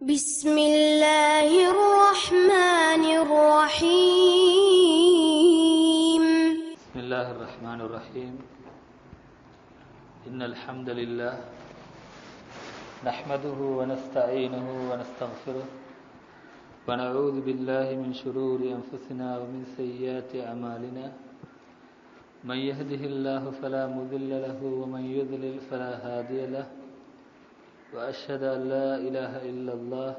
بسم الله الرحمن الرحيم. بسم الله الرحمن الرحيم. إن الحمد لله نحمده ونستعينه ونستغفره ونعوذ بالله من شرور أنفسنا ومن سيئات أعمالنا. من يهده الله فلا مضل له ومن يضلل فلا هادي له. وأشهد أن لا إله إلا الله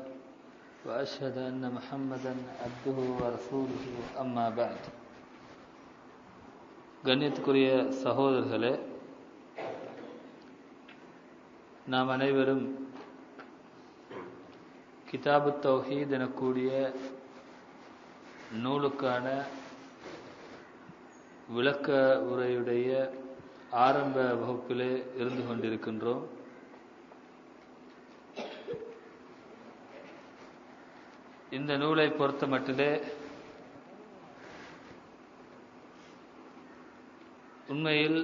وأشهد أن محمدا عبده ورسوله أما بعد கண்ணியத்துக்குரிய சகோதரர்களே நாம் அனைவரும் கிதாபு தௌஹீத் எனக்கூடிய நூலுக்கான விளக்க உரையுடைய ஆரம்ப வகுப்பிலே இருந்து கொண்டிருக்கின்றோம் இந்த நூலை பொறுத்த மட்டிலே உண்மையில்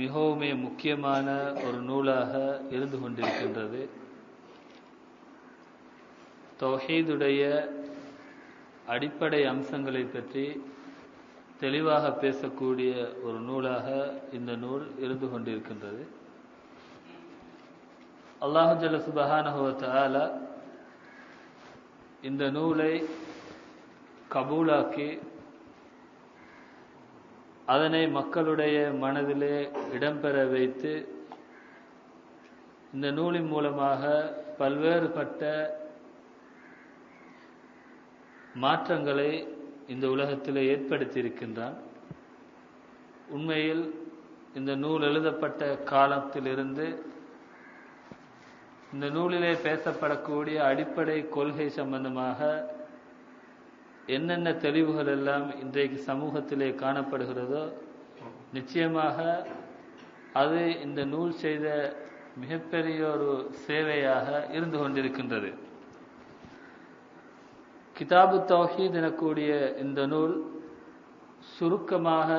மிகவுமே முக்கியமான ஒரு நூலாக இருந்து கொண்டிருக்கின்றது. தொகைதுடைய அடிப்படை அம்சங்களை பற்றி தெளிவாக பேசக்கூடிய ஒரு நூலாக இந்த நூல் இருந்து கொண்டிருக்கின்றது. அல்லாஹு ஜல்ல சுபஹானஹுவ இந்த நூலை கபூலாக்கி அதனை மக்களுடைய மனதிலே இடம்பெற வைத்து இந்த நூலின் மூலமாக பல்வேறுபட்ட மாற்றங்களை இந்த உலகத்தில் ஏற்படுத்தியிருக்கின்றான். உண்மையில் இந்த நூல் எழுதப்பட்ட காலத்திலிருந்து இந்த நூலிலே பேசப்படக்கூடிய அடிப்படை கொள்கை சம்பந்தமாக என்னென்ன தெளிவுகள் எல்லாம் இன்றைக்கு சமூகத்திலே காணப்படுகிறதோ நிச்சயமாக அது இந்த நூல் செய்த மிகப்பெரிய ஒரு சேவையாக இருந்து கொண்டிருக்கின்றது. கிதாபு தௌஹீத் எனக்கூடிய இந்த நூல் சுருக்கமாக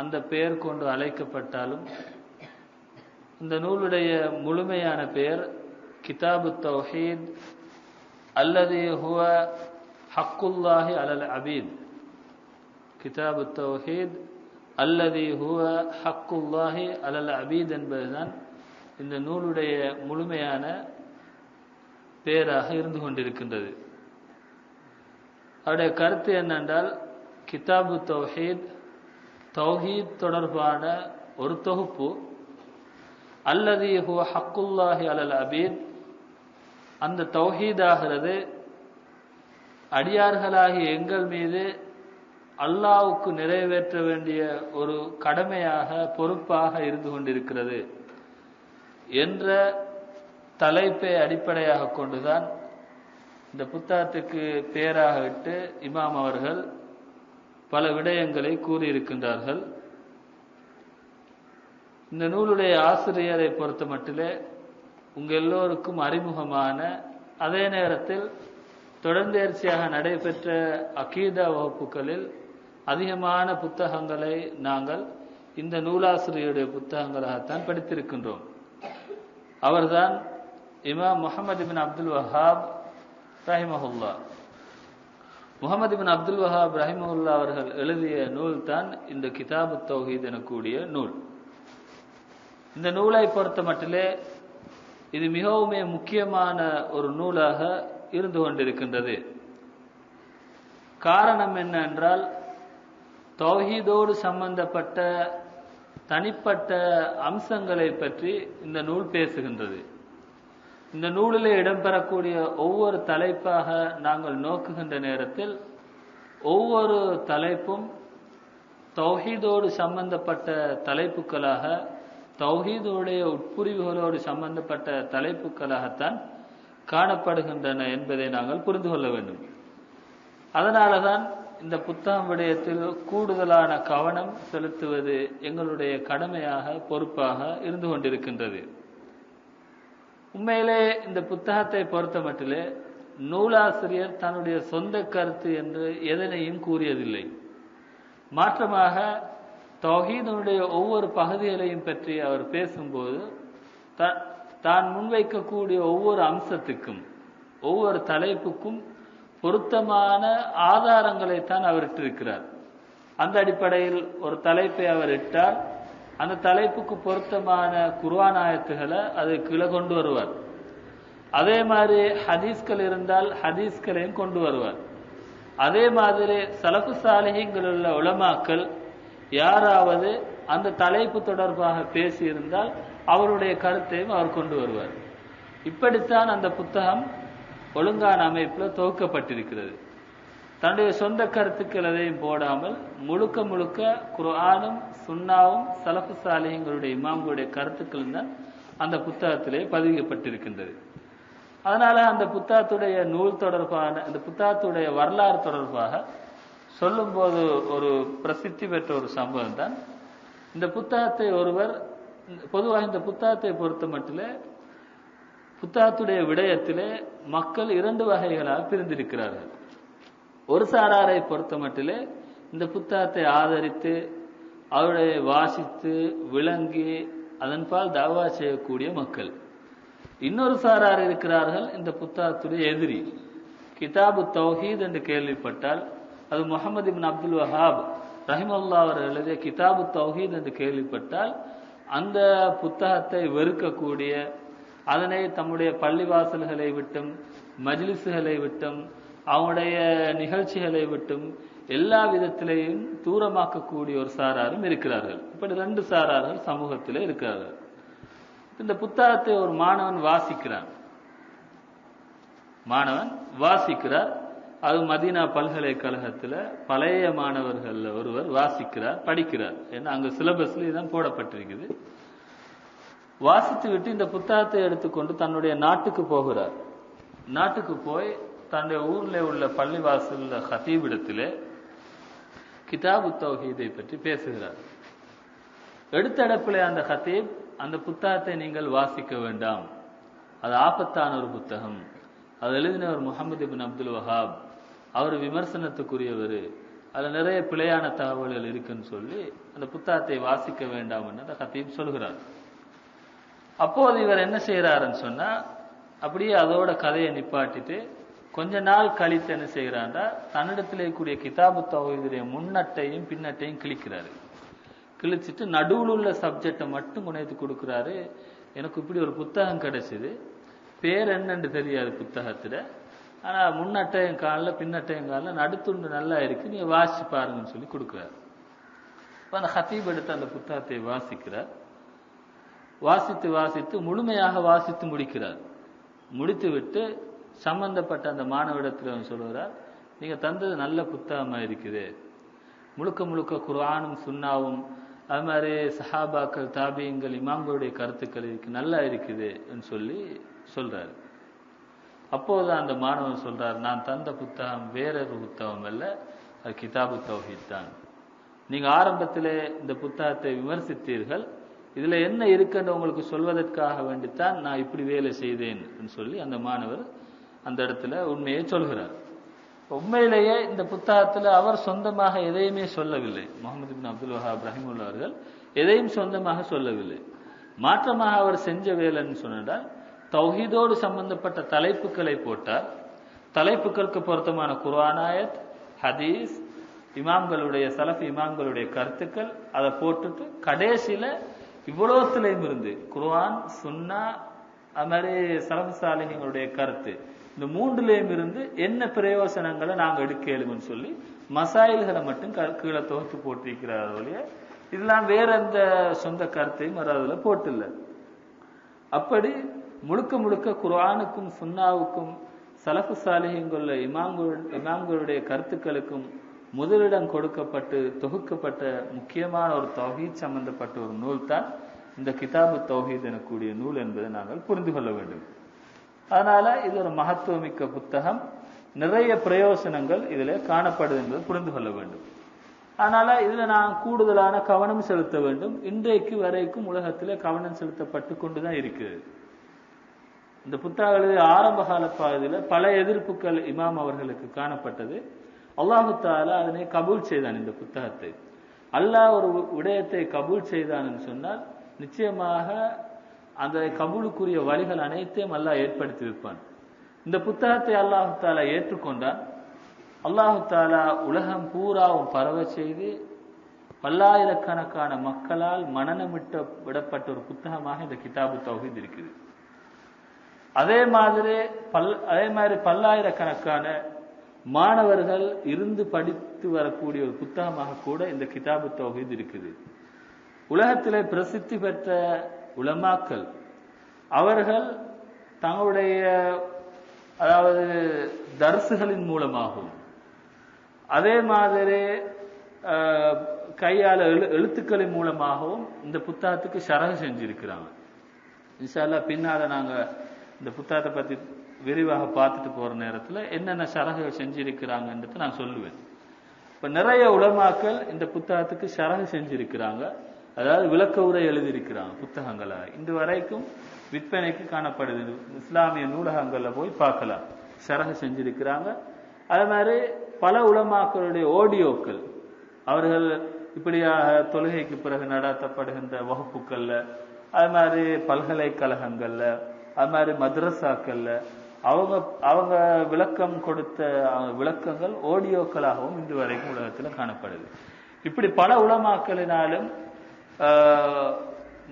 அந்த பெயர் கொண்டு அழைக்கப்பட்டாலும் இந்த நூலுடைய முழுமையான பெயர் கிதாபு தௌஹீத் அல்லது ஹுவ ஹக்குல்லாஹி அலல் அபீத். கிதாபு தௌஹீத் அல்லது ஹுவ ஹக்குல்லாஹி அலல் அபீத் என்பதுதான் இந்த நூலுடைய முழுமையான பெயராக இருந்து கொண்டிருக்கின்றது. அவருடைய கருத்து என்னென்றால் கிதாபு தௌஹீத் தௌஹீத் தொடர்பான ஒரு தொகுப்பு அல்லது ஹுவ ஹக்குல்லாஹி அலல் அபீத். அந்த தௌஹீதாகிறது அடியார்களாகிய எங்கள் மீது அல்லாவுக்கு நிறைவேற்ற வேண்டிய ஒரு கடமையாக பொறுப்பாக இருந்து கொண்டிருக்கிறது என்ற தலைப்பை அடிப்படையாக கொண்டுதான் இந்த புத்தகத்துக்கு பேராக விட்டு இமாம் அவர்கள் பல விடயங்களை கூறியிருக்கின்றார்கள். இந்த நூலுடைய ஆசிரியரை பொறுத்த மட்டிலே உங்கள் எல்லோருக்கும் அறிமுகமான அதே நேரத்தில் தொடர்ந்தேர்ச்சியாக நடைபெற்ற அகீதா வகுப்புகளில் அதிகமான புத்தகங்களை நாங்கள் இந்த நூலாசிரியருடைய புத்தகங்களாகத்தான் படித்திருக்கின்றோம். அவர்தான் இமாம் முகமது பின் அப்துல் வஹாப் ரஹிமஹுல்லா. முகமது பின் அப்துல் வஹாப் ரஹிமஹுல்லா அவர்கள் எழுதிய நூல் தான் இந்த கிதாபு தௌஹீத் எனக்கூடிய நூல். இந்த நூலை பொறுத்த மட்டிலே இது மிகவுமே முக்கியமான ஒரு நூலாக இருந்து கொண்டிருக்கின்றது. காரணம் என்ன என்றால் தௌஹீதோடு சம்பந்தப்பட்ட தனிப்பட்ட அம்சங்களை பற்றி இந்த நூல் பேசுகின்றது. இந்த நூலிலே இடம்பெறக்கூடிய ஒவ்வொரு தலைப்பாக நாங்கள் நோக்குகின்ற நேரத்தில் ஒவ்வொரு தலைப்பும் தௌஹீதோடு சம்பந்தப்பட்ட தலைப்புகளாக தௌஹீதுடைய உட்புரிவுகளோடு சம்பந்தப்பட்ட தலைப்புகளாகத்தான் காணப்படுகின்றன என்பதை நாங்கள் புரிந்து கொள்ள வேண்டும். அதனால தான் இந்த புத்தகம் விடயத்தில் கூடுதலான கவனம் செலுத்துவது எங்களுடைய கடமையாக பொறுப்பாக இருந்து கொண்டிருக்கின்றது. உண்மையிலே இந்த புத்தகத்தை பொறுத்த மட்டிலே நூலாசிரியர் தன்னுடைய சொந்த கருத்து என்று எதனையும் கூறியதில்லை. மாற்றமாக தௌஹீதனுடைய ஒவ்வொரு பகுதிகளையும் பற்றி அவர் பேசும்போது தான் முன்வைக்கக்கூடிய ஒவ்வொரு அம்சத்துக்கும் ஒவ்வொரு தலைப்புக்கும் பொருத்தமான ஆதாரங்களை தான் அவர் இட்டிருக்கிறார். அந்த அடிப்படையில் ஒரு தலைப்பை அவர் இட்டால் அந்த தலைப்புக்கு பொருத்தமான குர்வான் ஆயத்துகளை அது கீழே கொண்டு வருவார். அதே மாதிரி ஹதீஸ்கள் இருந்தால் ஹதீஸ்களையும் கொண்டு வருவார். அதே மாதிரி சலப்பு சாலிஹிங்கள் உள்ள உலமாக்கள் யாராவது அந்த தலைப்பு தொடர்பாக பேசியிருந்தால் அவருடைய கருத்தையும் அவர் கொண்டு வருவார். இப்படித்தான் அந்த புத்தகம் ஒழுங்கான அமைப்பில் துவக்கப்பட்டிருக்கிறது தன்னுடைய சொந்த கருத்துக்கள் எதையும் போடாமல் முழுக்க முழுக்க குரானும் சுன்னாவும் சலப்பு சாலிஹங்களுடைய இமாம்களுடைய கருத்துக்கள் தான் அந்த புத்தகத்திலே பதிவிக்கப்பட்டிருக்கின்றது. அதனால அந்த புத்தகத்துடைய நூல் தொடர்பான அந்த புத்தகத்துடைய வரலாறு தொடர்பாக சொல்லும்போது ஒரு பிரசித்தி பெற்ற ஒரு சம்பவம் தான். இந்த புத்தகத்தை ஒருவர் பொதுவாக இந்த புத்தகத்தை பொறுத்த மட்டிலே புத்தகத்துடைய விடயத்திலே மக்கள் இரண்டு வகைகளாக பிரிந்திருக்கிறார்கள். ஒரு சாராரை பொறுத்த மட்டிலே இந்த புத்தகத்தை ஆதரித்து அவருடைய வாசித்து விளங்கி அதன்பால் தாவா செய்யக்கூடிய மக்கள். இன்னொரு சாரார் இருக்கிறார்கள் இந்த புத்தகத்துடைய எதிரி. கிதாபு தௌஹீத் என்று கேள்விப்பட்டால் அது முகமது இபின் அப்துல் வஹாப் ரஹிமல்லா அவர் எழுதிய கிதாபு தௌஹீத் என்று கேள்விப்பட்டால் அந்த புத்தகத்தை வெறுக்கக்கூடிய அதனை தம்முடைய பள்ளிவாசல்களை விட்டும் மஜ்லிஸுகளை விட்டும் அவனுடைய நிகழ்ச்சிகளை விட்டும் எல்லா விதத்திலையும் தூரமாக்கக்கூடிய ஒரு சாராரும் இருக்கிறார்கள். இப்படி ரெண்டு சாரார்கள் சமூகத்தில் இருக்கிறார்கள். இந்த புத்தகத்தை ஒரு மாணவன் வாசிக்கிறான். மாணவன் வாசிக்கிறார். அது மதீனா பல்கலைக்கழகத்தில் பழைய மாணவர்களில் ஒருவர் வாசிக்கிறார் படிக்கிறார். ஏன்னா அங்க சிலபஸ்ல இதுதான் போடப்பட்டிருக்குது. வாசித்து விட்டு இந்த புத்தகத்தை எடுத்துக்கொண்டு தன்னுடைய நாட்டுக்கு போகிறார். நாட்டுக்கு போய் தன்னுடைய ஊர்ல உள்ள பள்ளிவாசலில் ஹத்தீபிடத்திலே கிதாபு தௌஹீதை பற்றி பேசுகிறார். எடுத்தடப்பிலே அந்த ஹதீப் அந்த புத்தகத்தை நீங்கள் வாசிக்க வேண்டாம். அது ஆபத்தான ஒரு புத்தகம். அது எழுதினவர் முகமது பின் அப்துல் வஹாப். அவர் விமர்சனத்துக்குரியவர். அதில் நிறைய பிழையான தகவல்கள் இருக்குன்னு சொல்லி அந்த புத்தகத்தை வாசிக்க வேண்டாம் அந்த ஹத்தீப் சொல்கிறார். அப்போது இவர் என்ன செய்கிறாருன்னு சொன்னால் அப்படியே அதோட கதையை நிப்பாட்டிட்டு கொஞ்ச நாள் கழித்து என்ன செய்கிறாண்டா தன்னிடத்தில் இருக்கக்கூடிய கிதாபு தொகுதியுடைய முன்னட்டையும் பின்னட்டையும் கிழிக்கிறாரு. கிழிச்சிட்டு நடுவில் உள்ள சப்ஜெக்டை மட்டும் முனைத்து கொடுக்குறாரு. எனக்கு இப்படி ஒரு புத்தகம் கிடைச்சிது. பேர் என்னன்னு தெரியாது புத்தகத்தில். ஆனால் முன்னட்டையும் காலில் பின்னட்டையும் காலில் நடுத்துண்டு நல்லா இருக்கு. நீங்கள் வாசிச்சு பாருங்கன்னு சொல்லி கொடுக்குறாரு. இப்போ அந்த ஹத்தீப் எடுத்து அந்த புத்தகத்தை வாசிக்கிறார். வாசித்து வாசித்து முழுமையாக வாசித்து முடிக்கிறார். முடித்து விட்டு சம்பந்தப்பட்ட அந்த மாணவிடத்தில் சொல்கிறார் சொல்லுகிறார் தந்தது நல்ல புத்தகமாக இருக்குது. முழுக்க முழுக்க குரானும் சுன்னாவும் அது மாதிரி சஹாபாக்கள் தாபியங்கள் இமாம்களுடைய கருத்துக்கள் இருக்கு நல்லா இருக்குதுன்னு சொல்லி சொல்கிறாரு அப்போதான் அந்த மாணவன் சொல்றார் நான் தந்த புத்தகம் வேறொரு புத்தகம் அல்ல அது கிதாபு தௌஹித் தான். நீங்க ஆரம்பத்திலே இந்த புத்தகத்தை விமர்சித்தீர்கள் இதுல என்ன இருக்குன்னு உங்களுக்கு சொல்வதற்காக வேண்டித்தான் நான் இப்படி வேலை செய்தேன் சொல்லி அந்த மாணவர் அந்த இடத்துல உண்மையை சொல்கிறார். உண்மையிலேயே இந்த புத்தகத்துல அவர் சொந்தமாக எதையுமே சொல்லவில்லை. முகமது பின் அப்துல் வஹா ரஹிமுல்லா அவர்கள் எதையும் சொந்தமாக சொல்லவில்லை. மாற்றமாக அவர் செஞ்ச வேலைன்னு சொன்னால் தௌஹீதோடு சம்பந்தப்பட்ட தலைப்புகளை போட்டால் தலைப்புகளுக்கு பொருத்தமான குர்ஆனாயத் ஹதீஸ் இமாம்களுடைய சலஃப் இமாம்களுடைய கருத்துக்கள் அதை போட்டுட்டு கடைசியில இவ்வளோத்திலையும் இருந்து குர்ஆன் சுன்னா அது மாதிரி சலஃப் சாலினிகளுடைய கருத்து இந்த மூன்றுலேயும் இருந்து என்ன பிரயோசனங்களை நாங்கள் எடுக்க இயலும்னு சொல்லி மசாயில்களை மட்டும் க- கீழே தொகுத்து போட்டிருக்கிறார் ஒழிய இதெல்லாம் வேற எந்த சொந்த கருத்தையும் அதில் போட்டு போட்டில்லை. அப்படி முழுக்க முழுக்க குர்ஆனுக்கும் சுன்னாவுக்கும் சலஃபு சாலிஹிங்குள்ள இமாம்கள் இமாம்களுடைய கருத்துக்களுக்கும் முதலிடம் கொடுக்கப்பட்டு தொகுக்கப்பட்ட முக்கியமான ஒரு தௌஹீத் சம்பந்தப்பட்ட ஒரு நூல் தான் இந்த கிதாபு தௌஹீத் எனக்கூடிய நூல் என்பதை நாங்கள் புரிந்து கொள்ள வேண்டும். அதனால இது ஒரு மகத்துவமிக்க புத்தகம். நிறைய பிரயோசனங்கள் இதில் காணப்படுது என்பதை புரிந்து கொள்ள வேண்டும். அதனால இதுல நான் கூடுதலான கவனம் செலுத்த வேண்டும். இன்றைக்கு வரைக்கும் உலகத்தில் கவனம் செலுத்தப்பட்டு கொண்டுதான் இருக்குது இந்த புத்தகங்களில் ஆரம்ப கால பகுதியில் பல எதிர்ப்புகள் இமாம் அவர்களுக்கு காணப்பட்டது. அல்லாஹு தாலா அதனை கபூல் செய்தான் இந்த புத்தகத்தை. அல்லாஹ் ஒரு விடயத்தை கபூல் செய்தான்னு சொன்னால் நிச்சயமாக அந்த கபூலுக்குரிய வழிகள் அனைத்தையும் அல்லாஹ் ஏற்படுத்தி வைப்பான். இந்த புத்தகத்தை அல்லாஹு தாலா ஏற்றுக்கொண்டான். அல்லாஹு தாலா உலகம் பூராவும் பரவ செய்து பல்லாயிரக்கணக்கான மக்களால் மனநமிட்ட விடப்பட்ட ஒரு புத்தகமாக இந்த கிதாபு தொகுதி இருக்குது. அதே மாதிரி பல் அதே மாதிரி பல்லாயிரக்கணக்கான மாணவர்கள் இருந்து படித்து வரக்கூடிய ஒரு புத்தகமாக கூட இந்த கிதாபு தொகை இருக்குது. உலகத்திலே பிரசித்தி பெற்ற உலமாக்கள் அவர்கள் தங்களுடைய அதாவது தர்சுகளின் மூலமாகவும் அதே மாதிரி கையால் எழு எழுத்துக்களின் மூலமாகவும் இந்த புத்தகத்துக்கு சரகு செஞ்சிருக்கிறாங்க. இன்ஷால்லா பின்னால நாங்கள் இந்த புத்தகத்தை பற்றி விரிவாக பார்த்துட்டு போகிற நேரத்தில் என்னென்ன சரகுகள் செஞ்சிருக்கிறாங்கன்றதை நான் சொல்லுவேன். இப்போ நிறைய உலமாக்கள் இந்த புத்தகத்துக்கு சரகு செஞ்சிருக்கிறாங்க. அதாவது விளக்க உரை எழுதியிருக்கிறாங்க புத்தகங்களாக இன்று வரைக்கும் விற்பனைக்கு காணப்படுது. இஸ்லாமிய நூலகங்களில் போய் பார்க்கலாம். சரகு செஞ்சிருக்கிறாங்க. அதே மாதிரி பல உலமாக்களுடைய ஆடியோக்கள் அவர்கள் இப்படியாக தொழுகைக்கு பிறகு நடத்தப்படுகின்ற வகுப்புகளில் அது மாதிரி பல்கலைக்கழகங்களில் அது மாதிரி மதரசாக்களில் அவங்க அவங்க விளக்கம் கொடுத்த விளக்கங்கள் ஓடியோக்களாகவும் இன்று வரைக்கும் உலகத்தில் காணப்படுது. இப்படி பல உளமாக்களினாலும்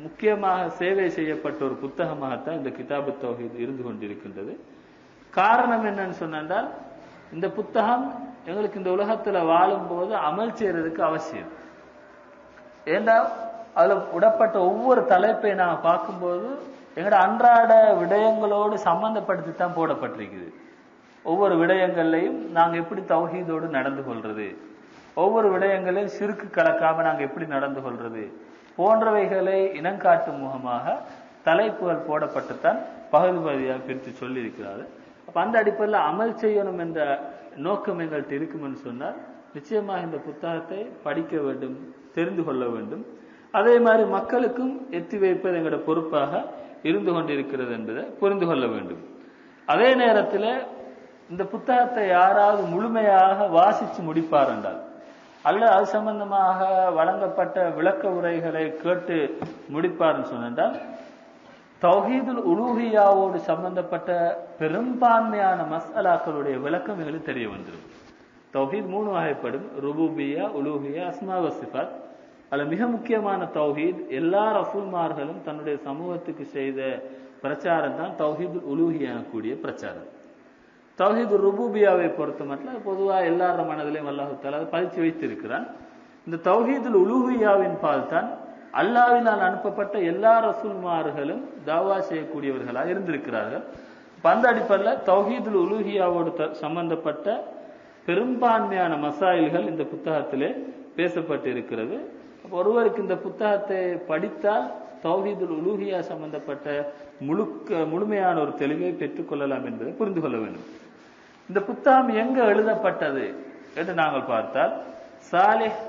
முக்கியமாக சேவை செய்யப்பட்ட ஒரு புத்தகமாகத்தான் இந்த கிதாபு தொகை இருந்து கொண்டிருக்கின்றது. காரணம் என்னன்னு சொன்னால் இந்த புத்தகம் எங்களுக்கு இந்த உலகத்தில் வாழும்போது அமல் செய்யறதுக்கு அவசியம். ஏண்டா? அதில் விடப்பட்ட ஒவ்வொரு தலைப்பை நான் பார்க்கும்போது எங்களோட அன்றாட விடயங்களோடு சம்பந்தப்படுத்தி தான் போடப்பட்டிருக்குது. ஒவ்வொரு விடயங்கள்லையும் நாங்கள் எப்படி தௌஹீதோடு நடந்து கொள்றது? ஒவ்வொரு விடயங்களையும் சிறுக்கு கலக்காம நாங்கள் எப்படி நடந்து கொள்றது? போன்றவைகளை இனங்காட்டும் முகமாக தலைப்புகள் போடப்பட்டுத்தான் பகுதி பகுதியாக பிரித்து சொல்லியிருக்கிறாரு அப்ப அந்த அடிப்படையில் அமல் செய்யணும் என்ற நோக்கம் எங்கள்கிட்ட இருக்குமென்னு சொன்னால் நிச்சயமாக இந்த புத்தகத்தை படிக்க வேண்டும் தெரிந்து கொள்ள வேண்டும். அதே மாதிரி மக்களுக்கும் எத்தி வைப்பது எங்களோட பொறுப்பாக இருந்து கொண்டிருக்கிறது என்பதை புரிந்து கொள்ள வேண்டும். அதே நேரத்தில் இந்த புத்தகத்தை யாராவது முழுமையாக வாசித்து முடிப்பார் என்றால் அல்ல அது சம்பந்தமாக வழங்கப்பட்ட விளக்க உரைகளை கேட்டு முடிப்பார்னு சொன்னால் தௌஹீதுல் உலூஹியாவோடு சம்பந்தப்பட்ட பெரும்பான்மையான மசாலாக்களுடைய விளக்கம் எங்களுக்கு தெரிய வந்துடும் தௌஹீத் மூணு வகைப்படும். ருபூபியா உலூஹியா அஸ்மாவசிஃபாத் அதுல மிக முக்கியமான தௌஹீத் எல்லா ரசூல்மார்களும் தன்னுடைய சமூகத்துக்கு செய்த பிரச்சாரம் தான் தௌஹீத் உலூஹியா கூடிய பிரச்சாரம். தௌஹீது ருபூபியாவை பொறுத்த மட்டும் பொதுவாக எல்லார மனதிலையும் அல்லாஹு பதிச்சு வைத்திருக்கிறான். இந்த தௌஹீதுல் உலூஹியாவின் பால் தான் அல்லாவினால் அனுப்பப்பட்ட எல்லா ரசூல்மார்களும் தாவா செய்யக்கூடியவர்களாக இருந்திருக்கிறார்கள். பந்த அடிப்படையில் தௌஹீதுல் உலூஹியாவோடு த- சம்பந்தப்பட்ட பெரும்பான்மையான மசாயில்கள் இந்த புத்தகத்திலே பேசப்பட்டு இருக்கிறது ஒருவருக்கு இந்த புத்தகத்தை படித்தால் தௌஹீதுல் உலூஹியா சம்பந்தப்பட்ட முழுக்க முழுமையான ஒரு தெளிவை பெற்றுக்கொள்ளலாம் என்பதை புரிந்து கொள்ள வேண்டும். இந்த புத்தகம் எங்க எழுதப்பட்டது என்று நாங்கள் பார்த்தால் சாலிஹ்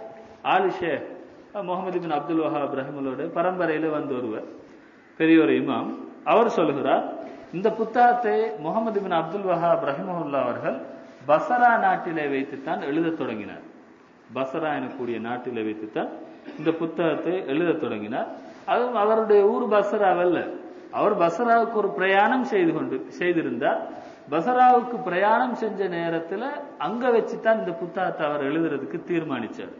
ஆலிஷே முகமது பின் அப்துல் வஹாப் ரஹமுல்லோட பரம்பரையில வந்து ஒருவர் பெரியோர் இமாம் அவர் சொல்கிறார் இந்த புத்தகத்தை முகமது பின் அப்துல் வஹாப் ரஹிமஹுல்லா அவர்கள் பசரா நாட்டிலே வைத்துத்தான் எழுதத் தொடங்கினார். பசரா எனக்கூடிய நாட்டிலே வைத்துத்தான் இந்த புத்தகத்தை எழுதத் தொடங்கினார். அதுவும் அவருடைய ஊர் பசராவல்ல. அவர் பசராவுக்கு ஒரு பிரயாணம் செய்து கொண்டு செய்திருந்தார். பசராவுக்கு பிரயாணம் செஞ்ச நேரத்துல அங்க வச்சுதான் இந்த புத்தகத்தை அவர் எழுதுறதுக்கு தீர்மானிச்சார்.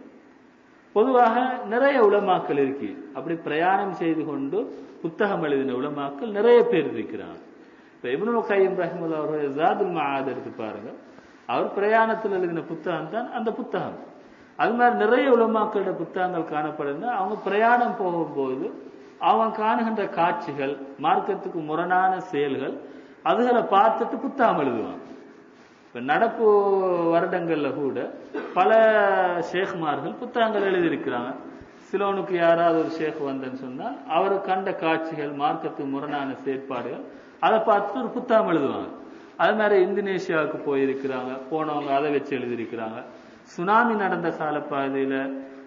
பொதுவாக நிறைய உளமாக்கள் இருக்கு அப்படி பிரயாணம் செய்து கொண்டு புத்தகம் எழுதின உளமாக்கள் நிறைய பேர் இருக்கிறாங்க. இப்ப இப்னு கையம் ரஹமுல் அவருடைய ஜாதுல் மஆத் எடுத்து பாருங்க. அவர் பிரயாணத்தில் எழுதின புத்தகம் தான் அந்த புத்தகம். அது மாதிரி நிறைய உலமாக்களோட புத்தகங்கள் காணப்படுது. அவங்க பிரயாணம் போகும்போது அவன் காணுகின்ற காட்சிகள் மார்க்கத்துக்கு முரணான செயல்கள் அதுகளை பார்த்துட்டு புத்தகம் எழுதுவான் இப்ப நடப்பு வருடங்கள்ல கூட பல ஷேக்மார்கள் புத்தகங்கள் எழுதியிருக்கிறாங்க. சிலோனுக்கு யாராவது ஒரு ஷேக் வந்தேன்னு சொன்னா அவர் கண்ட காட்சிகள் மார்க்கத்துக்கு முரணான செயற்பாடுகள் அதை பார்த்துட்டு ஒரு புத்தகம் எழுதுவாங்க. அது மாதிரி இந்தோனேஷியாவுக்கு போயிருக்கிறாங்க. போனவங்க அதை வச்சு எழுதியிருக்கிறாங்க. சுனாமி நடந்த காலப்பாதையில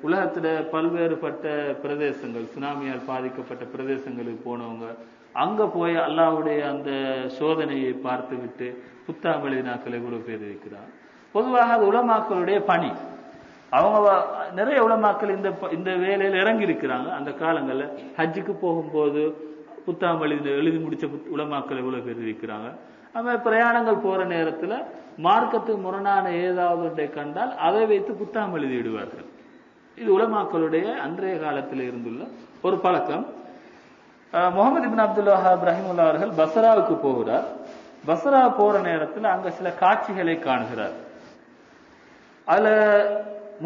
உலகத்துல பல்வேறுபட்ட பிரதேசங்கள் சுனாமியால் பாதிக்கப்பட்ட பிரதேசங்களுக்கு போனவங்க அங்க போய் அல்லாவுடைய அந்த சோதனையை பார்த்துவிட்டு புத்தகம் எழுதினாக்களை கூட பேர் இருக்கிறார் பொதுவாக அது உலமாக்களுடைய பணி. அவங்க நிறைய உலமாக்கள் இந்த ப- இந்த வேலையில இறங்கி இருக்கிறாங்க அந்த காலங்கள்ல ஹஜ்ஜுக்கு போகும்போது புத்தகம் எழுதி எழுதி முடிச்ச புத்- உலமாக்கள் எவ்வளவு பேர் இருக்கிறாங்க நம்ம பிரயாணங்கள் போற நேரத்துல மார்க்கத்துக்கு முரணான ஏதாவது ஒன்றை கண்டால் அதை வைத்து புத்தகம் எழுதி விடுவார்கள் இது உலமாக்களுடைய அன்றைய காலத்தில் இருந்துள்ள ஒரு பழக்கம். முகமது இபின் அப்துல் இப்ராஹிமுல்லா ரஹிமுல்லா அவர்கள் பஸ்ராவுக்கு போகிறார். பஸ்ரா போற நேரத்தில் அங்க சில காட்சிகளை காணுகிறார். அதுல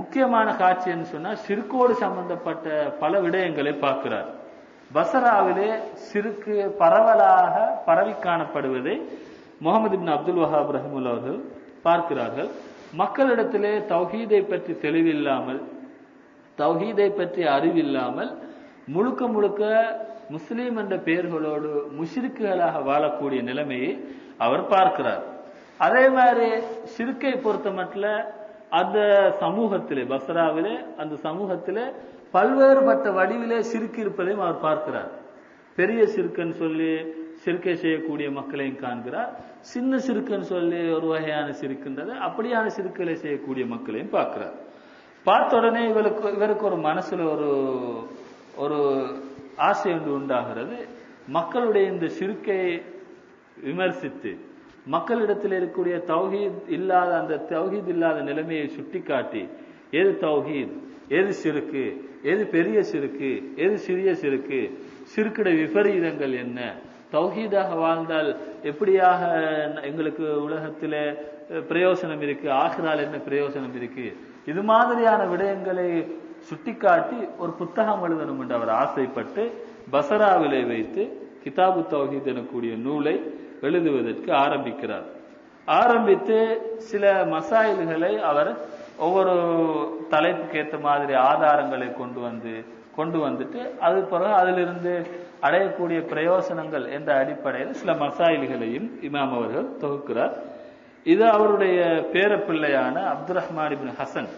முக்கியமான காட்சின்னு சொன்னா சிறுக்கோடு சம்பந்தப்பட்ட பல விடயங்களை பார்க்கிறார். பசராவிலே சிறுக்கு பரவலாக பரவி காணப்படுவதை முகமது பின் அப்துல் வஹாப் ரஹமுல்லா அவர்கள் பார்க்கிறார்கள் மக்களிடத்திலே தௌஹீதை பற்றி தெளிவில்லாமல் தௌஹீதை பற்றி அறிவில்லாமல் முழுக்க முழுக்க முஸ்லீம் என்ற பெயர்களோடு முஷிருக்குகளாக வாழக்கூடிய நிலைமையை அவர் பார்க்கிறார். அதே மாதிரி சிறுக்கை பொறுத்த மட்டும் அந்த சமூகத்திலே பஸ்ராவிலே அந்த சமூகத்திலே பல்வேறுபட்ட வடிவிலே சிறுக்கு இருப்பதையும் அவர் பார்க்கிறார். பெரிய சிறுக்குன்னு சொல்லி சிறுக்கை செய்யக்கூடிய மக்களையும் காண்கிறார். சின்ன சிறுக்குன்னு சொல்லி ஒரு வகையான சிறுக்குன்றது அப்படியான சிறுக்களை செய்யக்கூடிய மக்களையும் பார்க்கிறார். பார்த்த உடனே இவருக்கு இவருக்கு ஒரு மனசுல ஒரு ஒரு ஆசை ஒன்று உண்டாகிறது. மக்களுடைய இந்த சிறுக்கை விமர்சித்து மக்களிடத்தில் இருக்கக்கூடிய தௌஹீத் இல்லாத அந்த தௌஹீத் இல்லாத நிலைமையை சுட்டிக்காட்டி எது தௌஹீத் எது சிறுக்கு எது பெரிய சிறுக்கு எது சிறிய சிறுக்கு சிறுக்கிட விபரீதங்கள் என்ன தௌஹீதாக வாழ்ந்தால் எப்படியாக எங்களுக்கு உலகத்தில் பிரயோசனம் இருக்கு ஆகிறால் என்ன பிரயோசனம் இருக்கு? இது மாதிரியான விடயங்களை சுட்டிக்காட்டி ஒரு புத்தகம் எழுதணும் என்று அவர் ஆசைப்பட்டு பசராவிலே வைத்து கிதாபு தௌஹீத் எனக்கூடிய நூலை எழுதுவதற்கு ஆரம்பிக்கிறார். ஆரம்பித்து சில மசாயில்களை அவர் ஒவ்வொரு தலைப்புக்கு ஏற்ற மாதிரி ஆதாரங்களை கொண்டு வந்து கொண்டு வந்துட்டு அது பிறகு அதிலிருந்து அடையக்கூடிய பிரயோசனங்கள் என்ற அடிப்படையில் சில மசாயில்களையும் இமாம் அவர்கள் தொகுக்கிறார். இது அவருடைய பேரப்பிள்ளையான அப்துல் ரஹ்மான் ஹசன்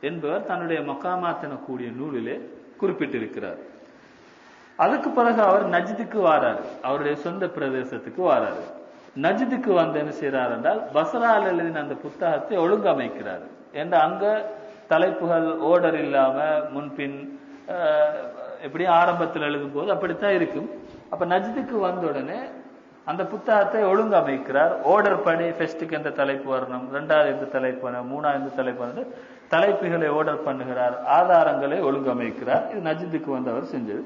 என்பவர் தன்னுடைய மக்காமாத் கூடிய நூலிலே குறிப்பிட்டிருக்கிறார். அதுக்கு பிறகு அவர் நஜ்துக்கு வாராரு. அவருடைய சொந்த பிரதேசத்துக்கு வாராரு. நஜ்துக்கு வந்து என்ன செய்யறார் என்றால் பசரால் எழுதின அந்த புத்தகத்தை ஒழுங்கமைக்கிறார். என்ற அங்க தலைப்புகள் ஓடர் இல்லாம முன்பின் எப்படி எப்படியும் ஆரம்பத்தில் எழுதும் போது அப்படித்தான் இருக்கும். அப்ப நஜ்துக்கு வந்த உடனே அந்த புத்தகத்தை ஒழுங்கமைக்கிறார். ஓர்டர் பண்ணி ஃபெஸ்ட்டுக்கு எந்த தலைப்பு வரணும் ரெண்டாவது எந்த தலைப்பு வரணும் மூணாவது எந்த தலைப்பு வரணும் தலைப்புகளை ஓர்டர் பண்ணுகிறார். ஆதாரங்களை ஒழுங்கமைக்கிறார். இது நஜ்துக்கு வந்தவர் செஞ்சது.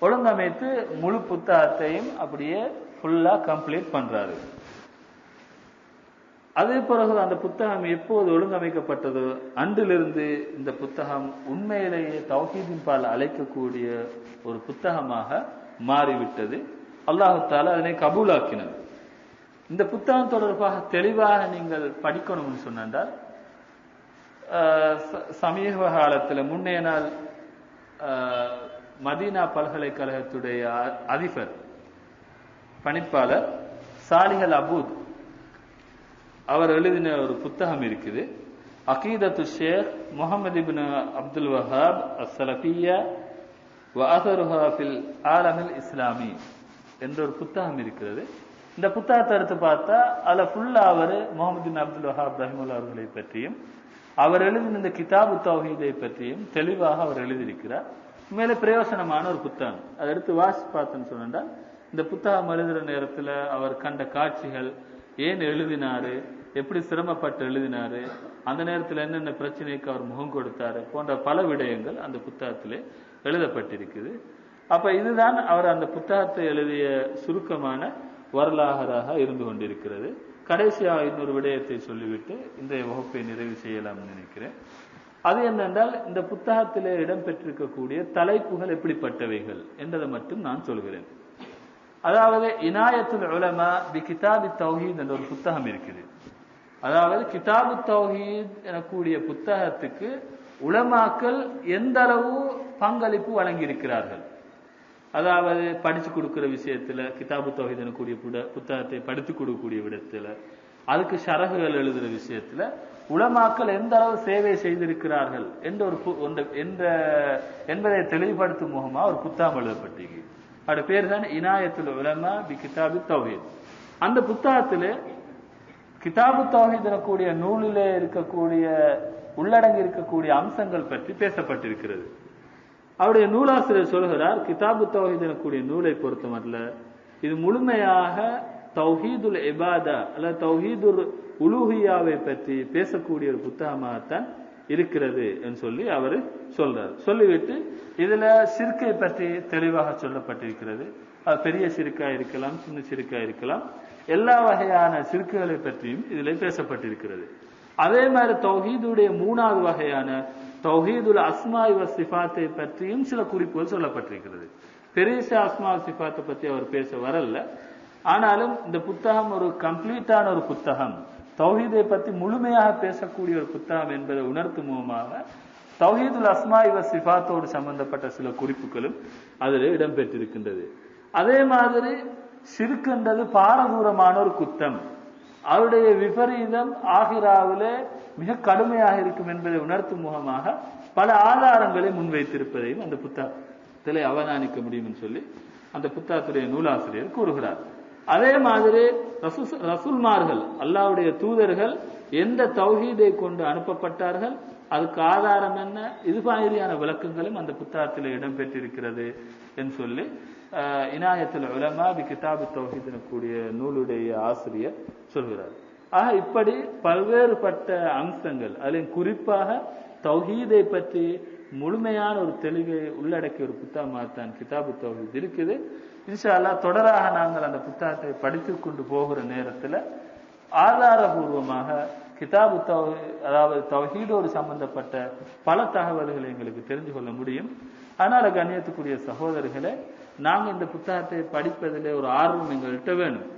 ஒழுங்கமைத்து முழு புத்தகத்தையும் அப்படியே ஃபுல்லா கம்ப்ளீட் பண்றாரு. அதே பிறகு அந்த புத்தகம் எப்போது ஒழுங்கமைக்கப்பட்டதோ அன்றிலிருந்து இந்த புத்தகம் உண்மையிலேயே தௌஹீதின் பால் அழைக்கக்கூடிய ஒரு புத்தகமாக மாறிவிட்டது. அல்லாஹு தாலா அதனை கபூலாக்கினது இந்த புத்தகம் தொடர்பாக தெளிவாக நீங்கள் படிக்கணும்னு சொன்னால் சமீப காலத்தில் முன்னைய நாள் மதீனா பல்கலைக்கழகத்துடைய அ- அதிபர் பணிப்பாளர் சாலிஹல் அபூத் அவர் எழுதின ஒரு புத்தகம் இருக்குது. அகீதத்து Sheikh Muhammad ibn Abdul Wahhab அசலபியா வஅதருஹா ஆலமில் இஸ்லாமி என்ற ஒரு புத்தகம் இருக்கிறது. இந்த புத்தகத்தை எடுத்து பார்த்தா அதுல ஃபுல்லா அவர் முகமது பின் அப்துல் வஹாப் ரஹிமுல்லா அவர்களை பற்றியும் அவர் எழுதின இந்த கிதாபு தௌஹீதை பற்றியும் தெளிவாக அவர் எழுதியிருக்கிறார். மேலே பிரயோசனமான ஒரு புத்தகம். அதை எடுத்து வாசி பார்த்தேன்னு சொன்னா இந்த புத்தகம் எழுதுகிற நேரத்தில் அவர் கண்ட காட்சிகள் ஏன் எழுதினாரு? எப்படி சிரமப்பட்டு எழுதினாரு? அந்த நேரத்துல என்னென்ன பிரச்சனைக்கு அவர் முகம் கொடுத்தாரு போன்ற பல விடயங்கள் அந்த புத்தகத்திலே எழுதப்பட்டிருக்குது. அப்ப இதுதான் அவர் அந்த புத்தகத்தை எழுதிய சுருக்கமான வரலாறாக இருந்து கொண்டிருக்கிறது. கடைசியாக இன்னொரு விடயத்தை சொல்லிவிட்டு இன்றைய வகுப்பை நிறைவு செய்யலாம்னு நினைக்கிறேன். அது என்னென்றால் இந்த புத்தகத்திலே இடம்பெற்றிருக்கக்கூடிய தலைப்புகள் எப்படிப்பட்டவைகள் என்பதை மட்டும் நான் சொல்கிறேன். அதாவது இனாயத்துல் உலமா பி கிதாபி தௌஹீத் என்ற ஒரு புத்தகம் இருக்குது. அதாவது கிதாபு தௌஹீத் எனக்கூடிய புத்தகத்துக்கு உலமாக்கள் எந்த அளவு பங்களிப்பு வழங்கியிருக்கிறார்கள்? அதாவது படிச்சு கொடுக்கிற விஷயத்துல கிதாபு தௌஹீத் எனக்கூடிய புட- புத்தகத்தை படித்து கொடுக்கக்கூடிய விடத்துல அதுக்கு சரகுகள் எழுதுற விஷயத்துல உலமாக்கள் எந்த அளவு சேவை செய்திருக்கிறார்கள் என்ற ஒரு என்ற என்பதை தெளிவுபடுத்தும் முகமா ஒரு புத்தகம் எழுதப்பட்டிருக்கு. அது பேர் தான் இனாயத்துல் உலமா பி கிதாபு தௌஹீத். அந்த புத்தகத்திலே கிதாபு தௌஹீத் எனக்கூடிய நூலிலே இருக்கக்கூடிய உள்ளடங்கி இருக்கக்கூடிய அம்சங்கள் பற்றி பேசப்பட்டிருக்கிறது. அவருடைய நூலாசிரியர் சொல்கிறார் கிதாபு தௌஹீத் எனக்கூடிய நூலை பொறுத்தமல்ல இது முழுமையாக தௌஹீதுல் எபாதா அல்ல தௌஹீதுல் உலூஹியாவை பற்றி பேசக்கூடிய ஒரு புத்தகமாகத்தான் இருக்கிறது என்று சொல்லி அவர் சொல்றார். சொல்லிவிட்டு இதுல சிறுக்கை பற்றி தெளிவாக சொல்லப்பட்டிருக்கிறது. அது பெரிய சிறுக்கா இருக்கலாம் சின்ன சிறுக்கா இருக்கலாம். எல்லா வகையான சிறுக்குகளை பற்றியும் இதுல பேசப்பட்டிருக்கிறது. அதே மாதிரி தௌஹீதுடைய மூணாவது வகையான தௌஹீதுல் அஸ்மா இவ சிஃபாத்தை பற்றியும் சில குறிப்புகள் சொல்லப்பட்டிருக்கிறது. பெரிய அஸ்மா சிஃபாத்தை பத்தி அவர் பேச வரல ஆனாலும் இந்த புத்தகம் ஒரு கம்ப்ளீட்டான ஒரு புத்தகம். தௌஹீதை பத்தி முழுமையாக பேசக்கூடிய ஒரு புத்தகம் என்பதை உணர்த்தும் மூலமாக தௌஹீதுல் அஸ்மா இவ சிஃபாத்தோடு சம்பந்தப்பட்ட சில குறிப்புகளும் அதில் இடம்பெற்றிருக்கின்றது. அதே மாதிரி சிறுக்குன்றது பாரதூரமான ஒரு குத்தம். அவருடைய விபரீதம் ஆகிராவிலே மிக கடுமையாக இருக்கும் என்பதை உணர்த்தும் முகமாக பல ஆதாரங்களை முன்வைத்திருப்பதையும் அந்த புத்தகத்திலே அவதானிக்க முடியும் என்று சொல்லி அந்த புத்தகத்துடைய நூலாசிரியர் கூறுகிறார். அதே மாதிரி ரசூ- ரசூல்மார்கள் அல்லாஹ்வுடைய தூதர்கள் எந்த தௌஹீதை கொண்டு அனுப்பப்பட்டார்கள் அதுக்கு ஆதாரம் என்ன இது மாதிரியான விளக்கங்களும் அந்த புத்தகத்தில் இடம்பெற்றிருக்கிறது என்று சொல்லி இனாயத்தில் உலமா பி கிதாபு தௌஹீத் கூடிய நூலுடைய ஆசிரியர் சொல்கிறார். ஆக இப்படி பல்வேறுபட்ட அம்சங்கள் அதில் குறிப்பாக தௌஹீதை பற்றி முழுமையான ஒரு தெளிவை உள்ளடக்கிய ஒரு புத்தகமாகத்தான் கிதாபு தௌஹீத் இருக்குது. இன்ஷால்லா தொடராக நாங்கள் அந்த புத்தகத்தை படித்து கொண்டு போகிற நேரத்தில் ஆதாரபூர்வமாக கிதாபு தௌ அதாவது தௌஹீதோடு சம்பந்தப்பட்ட பல தகவல்களை எங்களுக்கு தெரிந்து கொள்ள முடியும். அதனால கண்ணியத்துக்குரிய சகோதரர்களை நாங்கள் இந்த புத்தகத்தை படிப்பதிலே ஒரு ஆர்வம் எங்கள்கிட்ட வேணும்.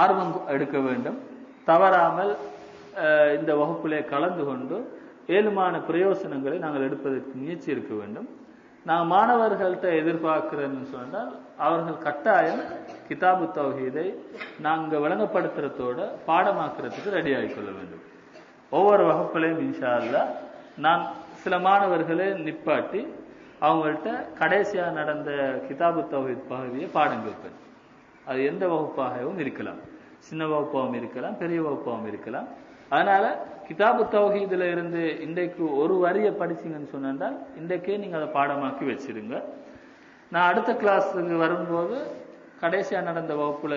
ஆர்வம் எடுக்க வேண்டும். தவறாமல் இந்த வகுப்பிலே கலந்து கொண்டு ஏழுமான பிரயோசனங்களை நாங்கள் எடுப்பதற்கு முயற்சி இருக்க வேண்டும். நான் மாணவர்கள்ட்ட எதிர்பார்க்கிறேன்னு சொன்னால் அவர்கள் கட்டாயம் கிதாபு தௌஹீதை நாங்கள் விளங்கப்படுத்துறதோட பாடமாக்குறதுக்கு ரெடி ஆகிக்கொள்ள வேண்டும். ஒவ்வொரு வகுப்புலையும் இன்ஷா அல்லா நான் சில மாணவர்களை நிப்பாட்டி அவங்கள்ட்ட கடைசியா நடந்த கிதாபு தௌஹித் பகுதியை பாடம் கேட்பேன் அது எந்த வகுப்பாகவும் இருக்கலாம். சின்ன வகுப்பாகவும் இருக்கலாம் பெரிய வகுப்பாகவும் இருக்கலாம். அதனால கிதாபு தௌஹீதுல இருந்து இன்றைக்கு ஒரு வரியை படிச்சீங்கன்னு சொன்னால் இன்றைக்கே நீங்க அதை பாடமாக்கி வச்சிருங்க. நான் அடுத்த கிளாஸுக்கு வரும்போது கடைசியா நடந்த வகுப்புல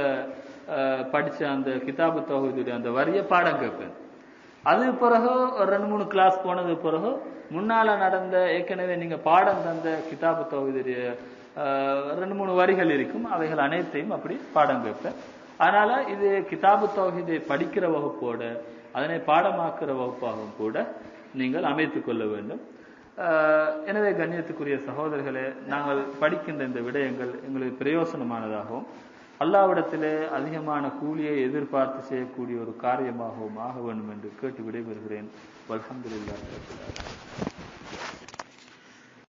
படித்த படிச்ச அந்த கிதாபு தௌஹீதுடைய அந்த வரியை பாடம் கேட்பேன் அது பிறகு ஒரு ரெண்டு மூணு கிளாஸ் போனது பிறகு முன்னால நடந்த ஏற்கனவே நீங்க பாடம் தந்த கிதாபு தௌஹீதுடைய ரெண்டு மூணு வரிகள் இருக்கும். அவைகள் அனைத்தையும் அப்படி பாடம் கேட்பேன். அதனால இது கிதாபு தொகுதியை படிக்கிற வகுப்போட அதனை பாடமாக்குற வகுப்பாகவும் கூட நீங்கள் அமைத்துக் கொள்ள வேண்டும். எனவே கண்ணியத்துக்குரிய சகோதரர்களே நாங்கள் படிக்கின்ற இந்த விடயங்கள் எங்களுக்கு பிரயோசனமானதாகவும் அல்லாவிடத்திலே அதிகமான கூலியை எதிர்பார்த்து செய்யக்கூடிய ஒரு காரியமாகவும் ஆக வேண்டும் என்று கேட்டு விடைபெறுகிறேன். வல்ஹம்துலில்லாஹி